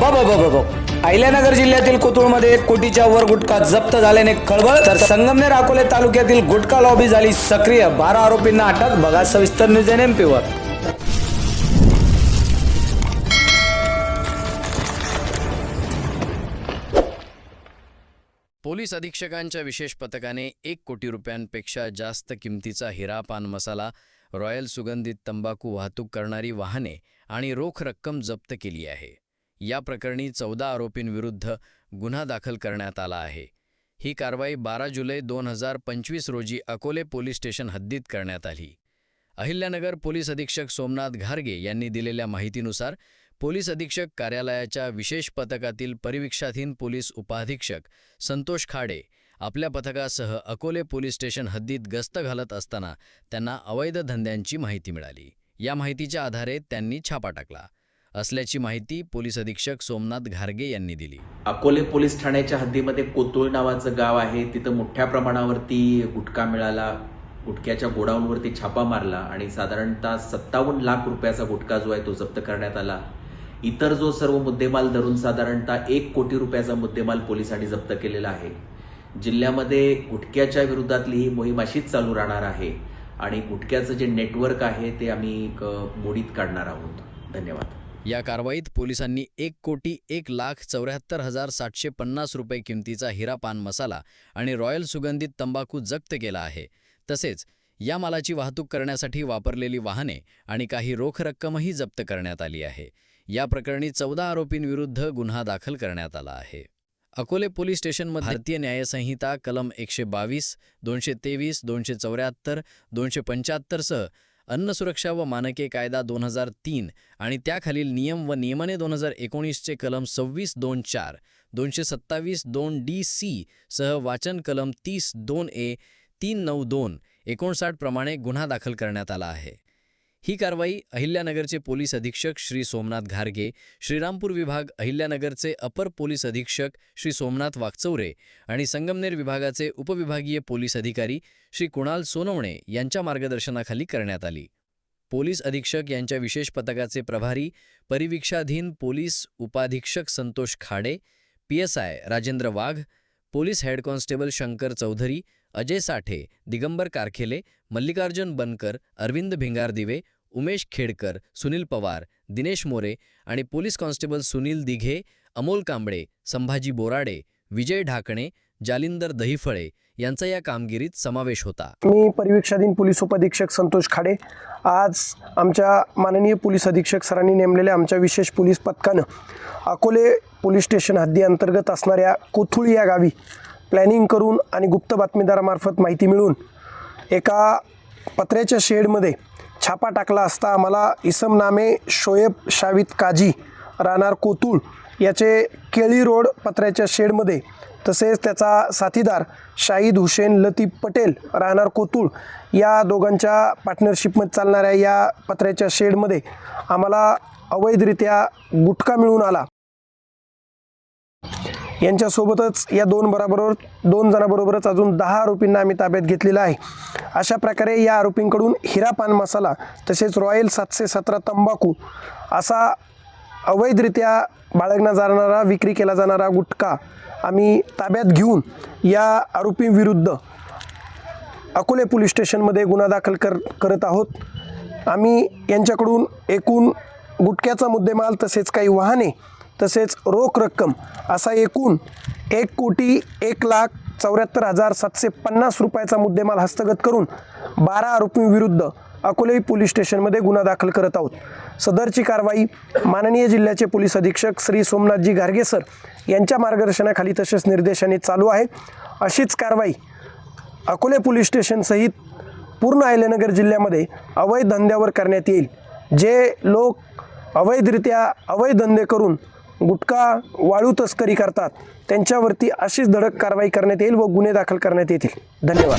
बाबा अहिल्यानगर जिल्ह्यातील कोथरूडमध्ये एक कोटीच्या वर गुटखा जप्त झाल्याने खळबळ तर संगमनेर अकोले तालुक्यातील गुटखा लॉबी झाली सक्रिय. बारा आरोपींना अटक बघा सविस्तर न्यूज एन एम वर पोलीस अधीक्षकांच्या विशेष पथकाने एक कोटी रुपयांपेक्षा जास्त किमतीचा हिरा पान मसाला रॉयल सुगंधित तंबाखू वाहतूक करणारी वाहने आणि रोख रक्कम जप्त केली आहे. या प्रकरणी चौदा आरोपींविरुद्ध गुन्हा दाखल करण्यात आला आहे. ही कारवाई बारा जुलै दोन हजार पंचवीस रोजी अकोले पोलीस स्टेशन हद्दीत करण्यात आली. अहिल्यानगर पोलीस अधीक्षक सोमनाथ घारगे यांनी दिलेल्या माहितीनुसार पोलीस अधीक्षक कार्यालयाच्या विशेष पथकातील परिवीक्षाधीन पोलीस उपाधीक्षक संतोष खाडे आपल्या पथकासह अकोले पोलीस स्टेशन हद्दीत गस्त घालत असताना त्यांना अवैध धंद्यांची माहिती मिळाली. या माहितीच्या आधारे त्यांनी छापा टाकला. असल्याची माहिती पोलीस अधीक्षक सोमनाथ घारगे यांनी दिली. अकोले पोलीस ठाण्याच्या हद्दीमध्ये कोतुळ नावाचं गाव आहे. तिथं मोठ्या प्रमाणावरती गुटखा मिळाला गुटख्याच्या गोडाऊनवरती छापा मारला आणि साधारणतः सत्तावन्न लाख रुपयाचा गुटखा जो आहे तो जप्त करण्यात आला. इतर जो सर्व मुद्देमाल धरून साधारणतः एक कोटी रुपयाचा मुद्देमाल पोलिसांनी जप्त केलेला आहे. जिल्ह्यामध्ये गुटख्याच्या विरोधातली ही मोहीम अशीच चालू राहणार आहे आणि गुटख्याचं जे नेटवर्क आहे ते आम्ही एक, मोडीत काढणार आहोत. धन्यवाद. या कारवाईत पोलिसांनी एक कोटी एक लाख चौऱ्याहत्तर हजार सातशे पन्नास रुपये किमतीचा हिरा पान मसाला आणि रॉयल सुगंधित तंबाखू जप्त केला आहे. तसेच या मालाची वाहतूक करण्यासाठी वापरलेली वाहने आणि काही रोख रक्कमही जप्त करण्यात आली आहे. या प्रकरणी चौदा आरोपींविरुद्ध गुन्हा दाखल करण्यात आला आहे. अकोले पोलीस स्टेशनमध्ये भारतीय न्यायसंहिता कलम एकशे बावीस दोनशे तेवीस दोनशे चौऱ्याहत्तर दोनशे पंच्याहत्तरसह अन्न सुरक्षा व मानके कायदा दोन हजार तीन आणि त्याखालील नियम व नियमाने दोन हजार एकोणीसचे कलम सव्वीस दोन चार दोनशे सत्तावीस दोन डी सी सह वाचन कलम तीस दोन ए तीन नऊ दोन एकोणसाठ प्रमाणे गुन्हा दाखल करण्यात आला आहे. ही कारवाई अहिल्यानगरचे पोलीस अधीक्षक श्री सोमनाथ घारगे श्रीरामपूर विभाग अहिल्यानगरचे अपर पोलीस अधीक्षक श्री सोमनाथ वागचौरे आणि संगमनेर विभागाचे उपविभागीय पोलीस अधिकारी श्री कुणाल सोनवणे यांच्या मार्गदर्शनाखाली करण्यात आली. पोलीस अधीक्षक यांच्या विशेष पथकाचे प्रभारी परिवीक्षाधीन पोलीस उपाधीक्षक Santosh Khade P S I Rajendra Wagh police head constable Shankar Chaudhari Ajay Sathe Digambar Karkhele Mallikarjun Bankar Arvind Bhingardive Umesh Khedkar Sunil Pawar Dinesh More आणि पोलीस कॉन्स्टेबल सुनील दिघे अमोल कांबळे संभाजी बोराडे विजय ढाकणे जालिंदर दहिफळे यांचा या कामगिरीत समावेश होता. मी परिवीक्षाधीन पोलीस उपअधीक्षक संतोष खाडे. आज आमच्या माननीय पोलीस अधीक्षक सरांनी नेमलेल्या आमच्या विशेष पोलीस पथकानं अकोले पोलीस स्टेशन हद्दी अंतर्गत असणाऱ्या कोथुळी या गावी प्लॅनिंग करून आणि गुप्त बातमीदारामार्फत माहिती मिळून एका पत्र्याच्या शेडमध्ये छापा टाकला असता आम्हाला इसम नामे शोएब शावित काजी राहणार कोतुळ याचे केळी रोड पत्र्याच्या शेडमध्ये तसेच त्याचा साथीदार शाहिद हुसेन लतीफ पटेल राहणार कोतुळ या दोघांच्या पार्टनरशिपमध्ये चालणाऱ्या या पत्र्याच्या शेडमध्ये आम्हाला अवैधरित्या गुटखा मिळून आला. यांच्यासोबतच या दोन बराबरोबर दोन जणांबरोबरच अजून दहा आरोपींना आम्ही ताब्यात घेतलेला आहे. अशा प्रकारे या आरोपींकडून हिरा पान मसाला तसेच रॉयल सातशे सतरा तंबाखू असा अवैधरित्या बाळगला जाणारा विक्री केला जाणारा गुटखा आम्ही ताब्यात घेऊन या आरोपींविरुद्ध अकोले पोलीस स्टेशनमध्ये गुन्हा दाखल कर करत आहोत. आम्ही यांच्याकडून एकूण गुटख्याचा मुद्देमाल तसेच काही वाहने तसेच रोख रक्कम असा एकूण एक कोटी एक लाख चौऱ्याहत्तर हजार सातशे पन्नास रुपयाचा मुद्देमाल हस्तगत करून बारा आरोपींविरुद्ध अकोले पोलीस स्टेशनमध्ये गुन्हा दाखल करत आहोत. सदरची कारवाई माननीय जिल्ह्याचे पोलीस अधीक्षक श्री सोमनाथजी घारगेसर यांच्या मार्गदर्शनाखाली तसेच निर्देशाने चालू आहे. अशीच कारवाई अकोले पोलीस स्टेशनसहित पूर्ण अहिल्यानगर जिल्ह्यामध्ये अवैध धंद्यावर करण्यात येईल. जे लोक अवैधरित्या अवैध धंदे करून गुटखा वाळू तस्करी करतात. त्यांच्यावरती अशीच धडक कारवाई करण्यात येईल व गुन्हे दाखल करण्यात येतील. धन्यवाद.